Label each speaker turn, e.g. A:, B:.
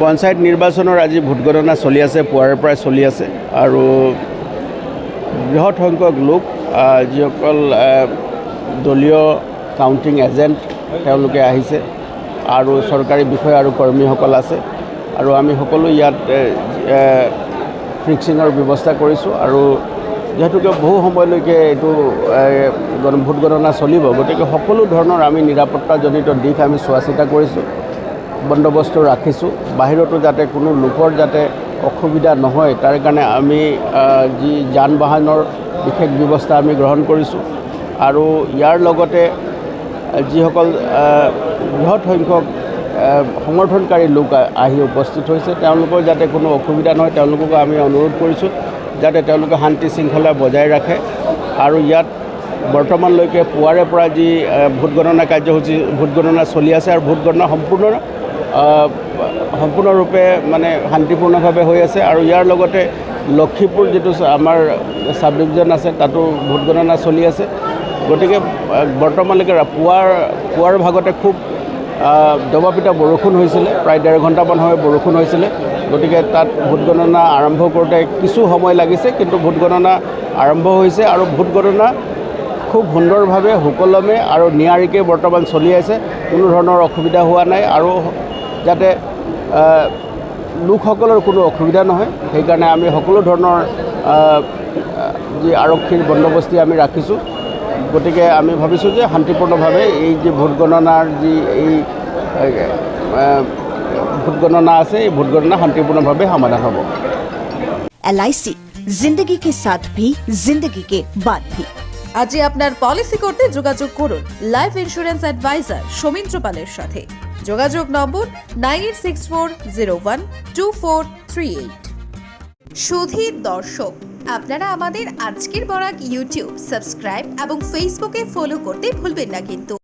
A: পঞ্চায়ত নিৰ্বাচনৰ আজি ভোটগণনা চলি আছে, পুৱাৰে পৰাই চলি আছে। আৰু বৃহৎ সংখ্যক লোক যিসকল দলীয় কাউণ্টিং এজেণ্ট, তেওঁলোকে আহিছে। আৰু চৰকাৰী বিষয়া আৰু কৰ্মীসকল আছে। আৰু আমি সকলো ইয়াত ফিক্সিঙৰ ব্যৱস্থা কৰিছোঁ। আৰু যিহেতুকে বহু সময়লৈকে এইটো ভোট গণনা চলিব, গতিকে সকলো ধৰণৰ আমি নিৰাপত্তাজনিত দিশ আমি চোৱা চিতা কৰিছোঁ। বন্দবস্ত ৰাখিছোঁ। বাহিৰতো যাতে কোনো লোকৰ যাতে অসুবিধা নহয়, তাৰ কাৰণে আমি যি যান বাহনৰ বিশেষ ব্যৱস্থা আমি গ্ৰহণ কৰিছোঁ। আৰু ইয়াৰ লগতে, যিসকল বৃহৎ সংখ্যক সমৰ্থনকাৰী লোক আহি উপস্থিত হৈছে, তেওঁলোকৰ যাতে কোনো অসুবিধা নহয়, তেওঁলোককো আমি অনুৰোধ কৰিছোঁ, যাতে তেওঁলোকে শান্তি শৃংখলা বজাই ৰাখে। আৰু ইয়াত বৰ্তমানলৈকে পুৱাৰে পৰা যি ভোট গণনা কাৰ্যসূচী ভোট গণনা চলি আছে আৰু ভোট গণনা সম্পূৰ্ণ সম্পূৰ্ণৰূপে মানে শান্তিপূৰ্ণভাৱে হৈ আছে আৰু ইয়াৰ লগতে লক্ষীপুৰ যিটো আমাৰ চাব ডিভিজন আছে, তাতো ভোট গণনা চলি আছে। গতিকে বৰ্তমানলৈকে পুৱাৰ পুৱাৰ ভাগতে খুব দবাপিটা বৰষুণ হৈছিলে, প্ৰায় ডেৰ ঘণ্টামান সময় বৰষুণ হৈছিলে। গতিকে তাত ভোট গণনা আৰম্ভ কৰোঁতে কিছু সময় লাগিছে, কিন্তু ভোট গণনা আৰম্ভ হৈছে আৰু ভোট গণনা খুব সুন্দৰভাৱে, সুকলমে আৰু নিয়াৰিকৈ বৰ্তমান চলি আছে। কোনো ধৰণৰ অসুবিধা হোৱা নাই আৰু যাতে লোকসকলৰ কোনো অসুবিধা নহয়। সেইকাৰণে আমি সকলো ধৰণৰ যি আৰক্ষীৰ বন্দবস্তি আমি ৰাখিছোঁ। গতিকে আমি ভাবিছোঁ যে শান্তিপূৰ্ণভাৱে এই যি ভোট গণনাৰ যি এই ভোট গণনা আছে এই ভোট গণনা শান্তিপূৰ্ণভাৱে সমাধান হ'ব।
B: এল আই সি জিন্দগি কে সাথ ভি জিন্দগি কে
C: বাদ ভি। আজি আপনার পলিসি করতে যোগাযোগ করুন। লাইফ ইন্স্যুরেন্স অ্যাডভাইজার সৌমিন্দ্র পালের সাথে। যোগাযোগ নম্বর nine eight six four zero one two four three eight. Sudhir দর্শক, আপনারা আমাদের আজকের বরাক ইউটিউব সাবস্ক্রাইব এবং ফেসবুকে ফলো করতে ভুলবেন না কিন্তু।